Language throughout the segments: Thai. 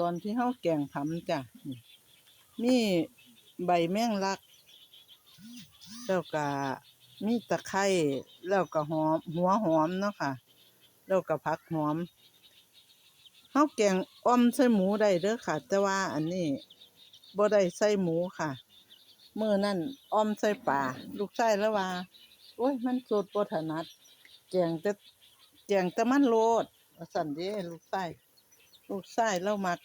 ตอนที่เฮาแกงผำจ้ะนี่มีใบแมงลัก แล้วก็มีตะไคร้แล้วก็หอม หัวหอมเนาะค่ะ แล้วก็ผักหอมเฮาแกงอ้อมใส่หมูได้เด้อค่ะ แต่ว่าอันนี้บ่ได้ใส่หมูค่ะมื้อนั้นอ้อมใส่ปลาลูกชายแล้วว่าโอ้ยมันสดบ่ถนัดแกงแต่แกงแต่มันโลดว่าซั่นเด้ลูกชาย ลูกชายเรามัก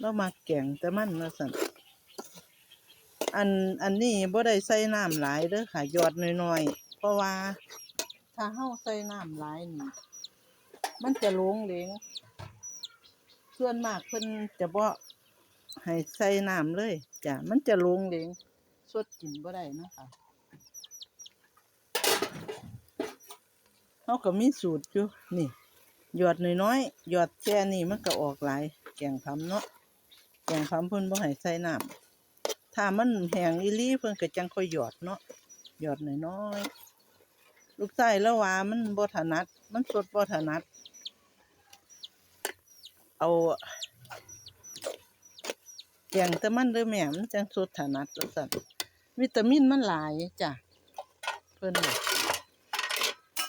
เรามักแกงแต่มันว่าซั่นอันอันนี้บ่ได้ใส่น้ำหลายเด้อค่ะหยอดน้อยๆเพราะว่า ถ้าเฮาใส่น้ำหลายนี่มันจะหลงเหลงส่วนมากเพิ่นจะบ่ให้ใส่น้ำเลยจ้ะมันจะลงเหลงสดกินบ่ได้นะคะเฮาก็มีสูตรอยู่นี่ หยอดน้อยๆหยอดแค่นี้มันก็ออกหลายแกงผำเนาะแกงผำเพิ่นบ่ให้ใส่น้ำถ้ามันแห้งอีลีเพิ่นก็จังค่อยหยอดเนาะหยอดน้อยๆลูกชายแล้วว่ามันบ่ถนัด มันสดบ่ถนัด เอาแกงแต่มันเด้อแม่มันจังสดถนัดว่าซั่นวิตามินมันหลายจ้ะเพิ่น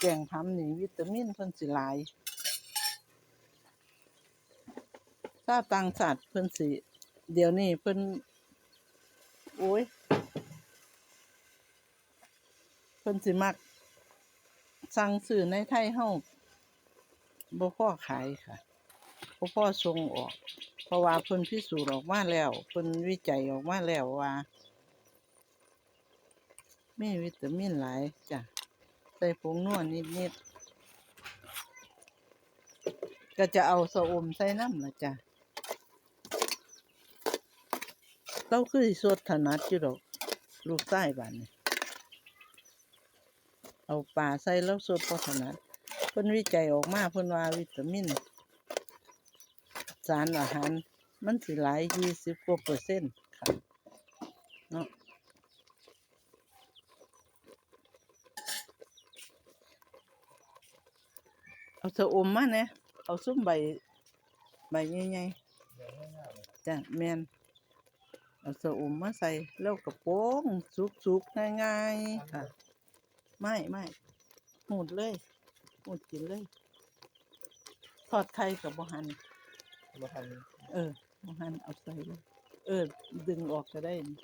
แกงทำนี่วิตามินเพิ่นสิหลาย ถ้าต่างชาติเพิ่นสิเดี๋ยวนี้เพิ่นโอ้ยเพิ่นสิมัก สั่งซื้อในไทยเฮาบ่พอขายค่ะบ่พอส่งออก เพราะว่าเพิ่นพิสูจน์ออกมาแล้วเพิ่นวิจัยออกมาแล้วว่ามีวิตามินหลายจ้ะใส่ผงนัวนิดๆก็จะเอาสะอมใส่น้ำละจ้ะ เราคือสิสดถนัดอยู่ดอก ลูกใต้บ้านนี่เอาปลาใส่แล้วสดพอถนัดเพิ่นวิจัยออกมาเพิ่นว่าวิตามิน สารอาหาร มันสิหลายยี่สิบกว่าเปอร์เซ็นต์ค่ะเนาะเอาสะอมมาเนี่ยเอาซุ้มใบ ใบใหญ่ๆจ้ะแมน เอาสะอมมาใส่แล้วกระโปรงสุกๆง่ายๆค่ะ ไม่ไม่หูดเลยหูดกินเลยทอดไข่กับบ่หันมาทันเออบ่หันเอาใส่เลยเออ ดึงออกก็ได้นี่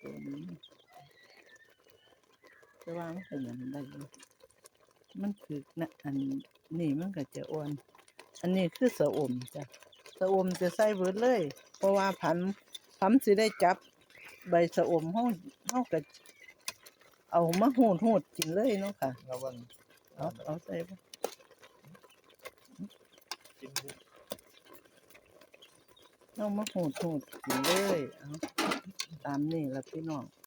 ตัวนี้แต่ว่ามันเป็นอย่างนั้นได้อยู่มันคือนะอันนี่มันก็จะอ่อน อันนี้คือสะอมจ้ะสะอมจะใส่เบิดเลย เพราะว่าผัน ผันสิได้จับใบสะอมเฮาเฮาก็เอามาหูดหูดกินเลยเนาะค่ะแล้ววันเอาเอาใส่บ่กินเอามาหูดหูดกินเลยเอาตามนี่ละพี่น้อง